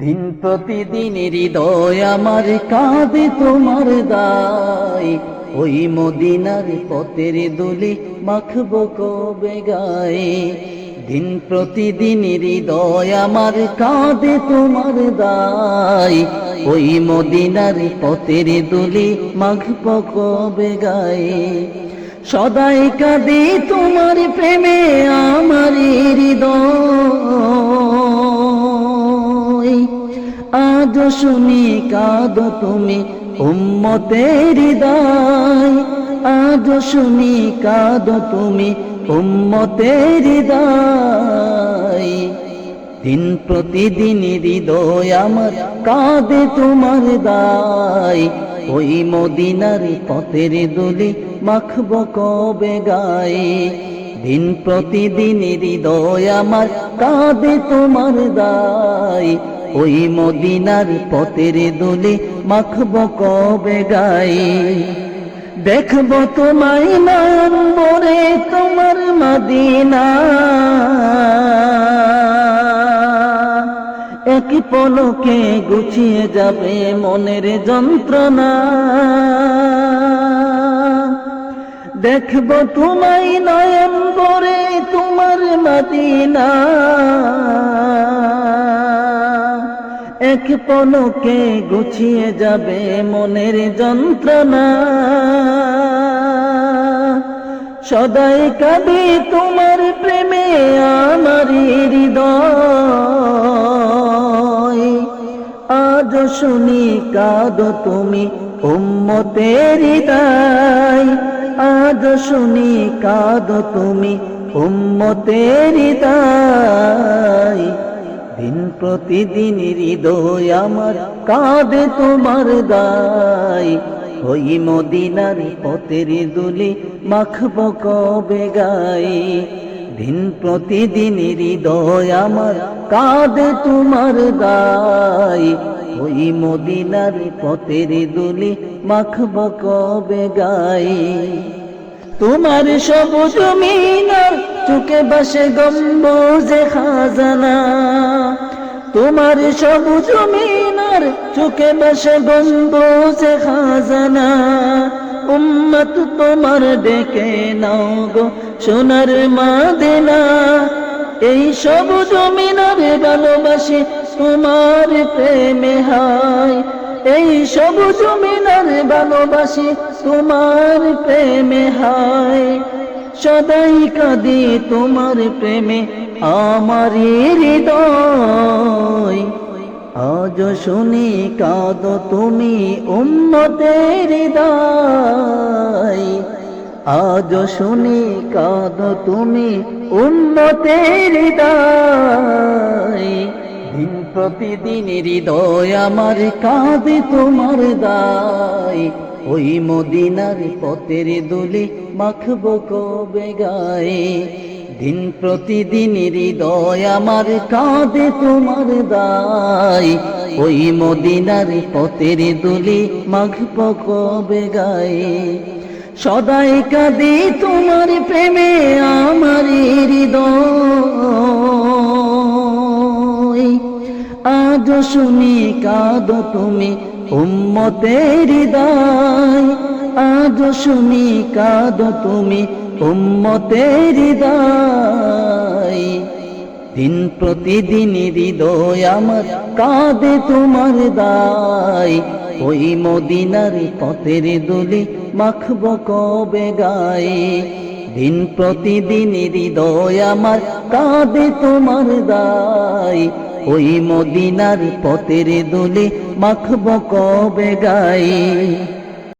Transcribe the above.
দিন প্রতিদিন হৃদয় আমার কাঁদে তোমার দায়। ওই মদিনার পথের দুলি মাখবো কবে গায়ে। দিন প্রতিদিন হৃদয় আমার কাঁদে তোমার দায়। ওই মদিনার পথের দুলি মাখবো কবে গায়ে। সদাই কাঁদে তোমার প্রেমে আমার শুনি, কাঁদ তুমি উম্মতের হৃদয়। আজ শুনি, কাঁদ তুমি উম্মতের হৃদয়। দিন প্রতিদিন হৃদয় আমার কাঁদে তোমার দায়। ওই মদিনার পথের দুলি মাখব কবে গায়ে? দিন প্রতিদিন হৃদয় আমার কাঁদে তোমার দায়। ওই মদিনার পথের দুলি মাখব কবে গায়ে দেখব তোমায় নাম বরে তোমার মদিনা। এক পলকে গুছিয়ে যাবে মনের যন্ত্রণা। দেখব তোমায় নয়ন তোমার মদিনা। এক পলকে গুছিয়ে যাবে মনের যন্ত্রণা। সদাই কাঁদি তোমার প্রেমে আমার হৃদয়। আজ শুনি, কাঁদ তুমি উম্মতের হৃদয়। আজ শুনি, কাঁদ তুমি উম্মতের হৃদয়। দিন প্রতিদিন হৃদয় আমার কাঁদে তোমার দায় ওই মদিনার পথের দুলি মাখব কবে গায়ে। দিন প্রতিদিন হৃদয় আমার কাঁদে তোমার দায় ওই মদিনার পথের দুলি মাখব কবে গায়ে। তোমার সবুজ মিনার চুকে বসে গম্বুজে খাজানা। তোমার সবুজ মিনার চুকে বসে গম্বুজে খাজানা। উম্মত তোমার ডেকে নাও গো সোনার মাদেনা। এই সবুজ মিনার ভালোবাসি তোমার প্রেমে হায়। এই সবুজ মিনার ভালোবাসি, তোমার প্রেমে হায়। সদাই কাঁদি তোমার প্রেমে আমার হৃদয়। আজ শুনি, কাঁদ তুমি উম্মতের হৃদয়। আজ শুনি, কাঁদ তুমি উন্নতের হৃদয়। প্রতিদিন হৃদয় আমার কাঁদে তোমার দায়। ওই মদিনার পথের দুলি মাখব কবে গায়ে। দিন প্রতিদিন হৃদয় আমার কাঁদে তোমার দায়। ওই মদিনার পথের দুলি মাখব কবে গায়ে। সদাই কাঁদে তোমার প্রেমে আমার আজ শুনি কাঁদ তুমি উম্মতের হৃদয়। আজ শুনি কাঁদ তুমি উম্মতের হৃদয়। দিন প্রতিদিন হৃদয় আমার কাঁদে তোমার দায়। ওই মদিনার পথের দুলি মাখব কবে গায়ে। দিন প্রতিদিন হৃদয় আমার কাঁদে তোমার দায়। ওই মদিনার পথের দোলে মাখব কবে গায়ে